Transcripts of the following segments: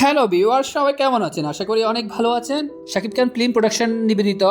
Hello viewer সবাই কেমন আছেন? আশা করি অনেক ভালো আছেন। শাকিব খান ফিল্ম প্রোডাকশন নিবেদিত।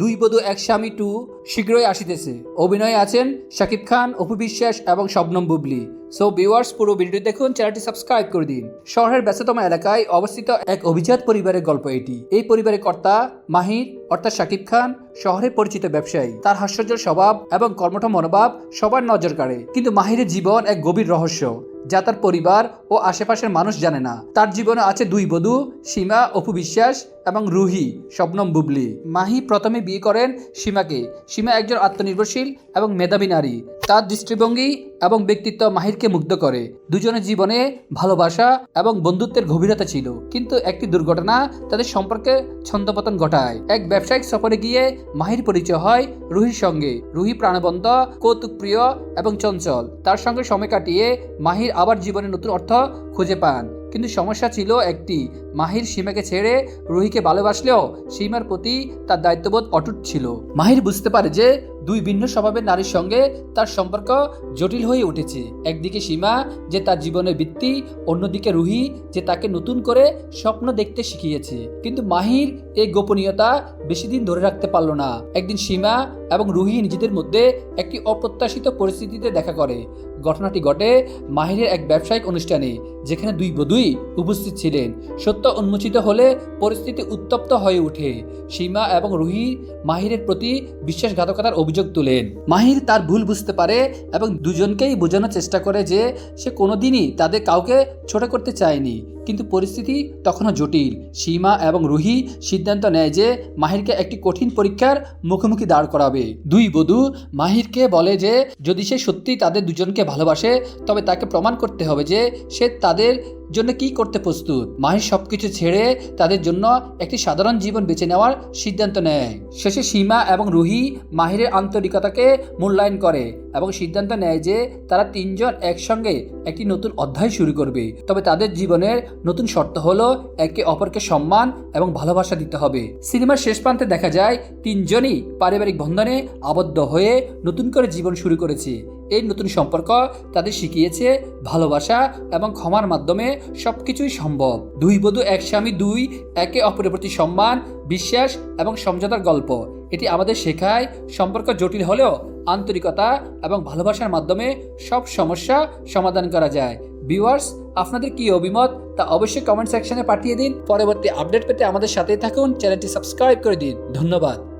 দুই বধূ এক স্বামী টু শীঘ্রই আসিতেছে। অভিনয়ে আছেন শাকিব খান, অপু বিশ্বাস এবং শবনম বুবলি। সো ভিউয়ার্স পুরো ভিডিও দেখুন চ্যানেলটি সাবস্ক্রাইব করে দিন। শহরের ব্যস্ততম এলাকায় অবস্থিত এক অভিজাত পরিবারের গল্প এটি। এই পরিবারের কর্তা মাহির, অর্থাৎ শাকিব খান শহরের পরিচিত ব্যবসায়ী। তার হাস্যজ্জ্বল স্বভাব এবং কর্মঠ মনোভাব সবার নজর কাড়ে। কিন্তু মাহিরের জীবন এক গভীর রহস্য। যা তার পরিবার ও আশেপাশের মানুষ জানে না। তার জীবনে আছে দুই বধূ, সীমা অপু বিশ্বাস এবং রুহি, শবনম বুবলি। মাহি প্রথমে বিয়ে করেন সীমাকে। সীমা একজন আত্মনির্ভরশীল এবং মেধাবী নারী। তার দৃষ্টিভঙ্গি এবং ব্যক্তিত্ব মাহিরকে মুগ্ধ করে। দুজনের জীবনে ভালোবাসা এবং বন্ধুত্বের গভীরতা ছিল, কিন্তু একটি দুর্ঘটনা তাদের সম্পর্কে ছন্দপতন ঘটায়। এক ব্যবসায়িক সফরে গিয়ে মাহির পরিচয় হয় রুহির সঙ্গে। রুহি প্রাণবন্ত, কৌতুকপ্রিয় এবং চঞ্চল। তার সঙ্গে সময় কাটিয়ে মাহির আবার জীবনে নতুন অর্থ খুঁজে পান। কিন্তু সমস্যা ছিল একটি, মাহির সীমাকে ছেড়ে রুহিকে ভালোবাসলেও সীমার প্রতি তার দায়িত্ববোধ অটুট ছিল। মাহির বুঝতে পারে যে দুই ভিন্ন স্বভাবের নারীর সঙ্গে তার সম্পর্ক জটিল হয়ে উঠেছে। একদিকে সীমা, যে তার জীবনের ভিত্তি, অন্যদিকে রুহি, যে তাকে নতুন করে স্বপ্ন দেখতে শিখিয়েছে। কিন্তু মাহির এই গোপনীয়তা বেশি দিন ধরে রাখতে পারল না। একদিন সীমা এবং রুহি নিজেদের মধ্যে একটি অপ্রত্যাশিত পরিস্থিতিতে দেখা করে। ঘটনাটি ঘটে মাহিরের এক ব্যবসায়িক অনুষ্ঠানে, যেখানে দুই বধূই উপস্থিত ছিলেন। সত্য উন্মোচিত হলে পরিস্থিতি উত্তপ্ত হয়ে ওঠে। সীমা এবং রুহি মাহিরের প্রতি বিশ্বাসঘাতকতার অভিযোগ তোলেন। মাহির তার ভুল বুঝতে পারে এবং দুজনকেই বোঝানোর চেষ্টা করে যে সে কোনোদিনই তাদের কাউকে ছোট করতে চায়নি। কিন্তু পরিস্থিতি তখনও জটিল। সীমা এবং রুহি সিদ্ধান্ত নেয় যে মাহিরকে একটি কঠিন পরীক্ষার মুখোমুখি দাঁড় করাবে। দুই বধূ মাহিরকে বলে যে, যদি সে সত্যি তাদের দুজনকে ভালোবাসে, তবে তাকে প্রমাণ করতে হবে যে সে তাদের জন্য কি করতে প্রস্তুত। মাহির সবকিছু ছেড়ে তাদের জন্য একটি সাধারণ জীবন বেছে নেওয়ার সিদ্ধান্ত নেয়। শেষে সীমা এবং রুহি মাহিরের আন্তরিকতাকে মূল্যায়ন করে এবং সিদ্ধান্ত নেয় যে তারা তিনজন একসঙ্গে একটি নতুন অধ্যায় শুরু করবে। তবে তাদের জীবনের নতুন শর্ত হলো একে অপরকে সম্মান এবং ভালোবাসা দিতে হবে। সিনেমার শেষ প্রান্তে দেখা যায়, তিনজনই পারিবারিক বন্ধনে আবদ্ধ হয়ে নতুন করে জীবন শুরু করেছে। এই নতুন সম্পর্ক তাদের শিখিয়েছে ভালোবাসা এবং ক্ষমার মাধ্যমে সবকিছুই সম্ভব। দুই বধূ, এক স্বামী, দুই একে অপরের প্রতি সম্মান, বিশ্বাস এবং সমঝোতার গল্প। এটি আমাদের শেখায় সম্পর্ক জটিল হলেও আন্তরিকতা এবং ভালোবাসার মাধ্যমে সব সমস্যা সমাধান করা যায়। ভিউয়ার্স আপনাদের কি অভিমত? তা অবশ্যই কমেন্ট সেকশনে পাঠিয়ে দিন। পরবর্তী আপডেট পেতে আমাদের সাথেই থাকুন। চ্যানেলটি সাবস্ক্রাইব করে দিন। ধন্যবাদ।